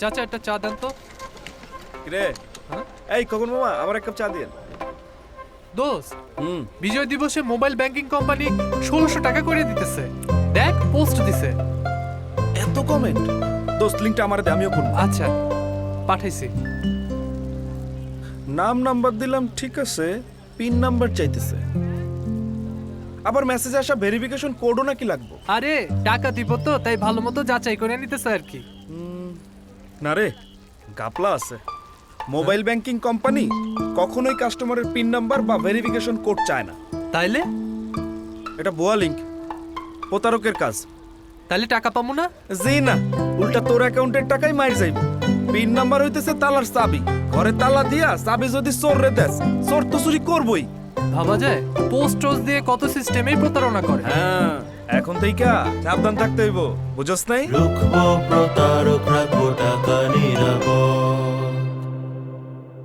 চাচা একটা চা দেন তো। রে হ্যাঁ? এই কখন মামা আমার এক কাপ চা দিন দোস্ত হুম। বিজয় দিবসে মোবাইল ব্যাংকিং কোম্পানি ষোলোশো টাকা করে দিতেছে। দেখ পোস্ট দিছে। এত কমেন্ট দোস্ত লিঙ্কটা আমার দে আমিও করব আচ্ছা পাঠাইছি। নাম নাম্বার দিলাম ঠিক আছে। পিন নাম্বার চাইতেছে। আবার মেসেজে আসা ভেরিফিকেশন কোডও নাকি লাগবো। আরে টাকা দিব তো তাই ভালো মতো যাচাই করে নিতেছে আর কি। না রে গাপলা আছে। মোবাইল ব্যাংকিং কোম্পানি কখনোই কাস্টমারের পিন নাম্বার বা ভেরিফিকেশন কোড চায় না। তাইলে? এটা ভুয়া লিঙ্ক প্রতারকের কাজ। তাইলে টাকা পাবো না? জি না উল্টা তোর অ্যাকাউন্টের টাকাই মাইর যাইব। পিন নাম্বার হইতেছে তালার চাবি। ঘরে তালা দিয়া চাবি যদি চোর রে দেস চোর তো চুরি করবই। ভাবা যায় পোস্ট টোস্ট দিয়ে কত সিস্টেমেই প্রতারণা করে। হ্যাঁ এখন থেকে সাবধান থাকতে হইব বুঝছ নাই? রুখবো প্রতারক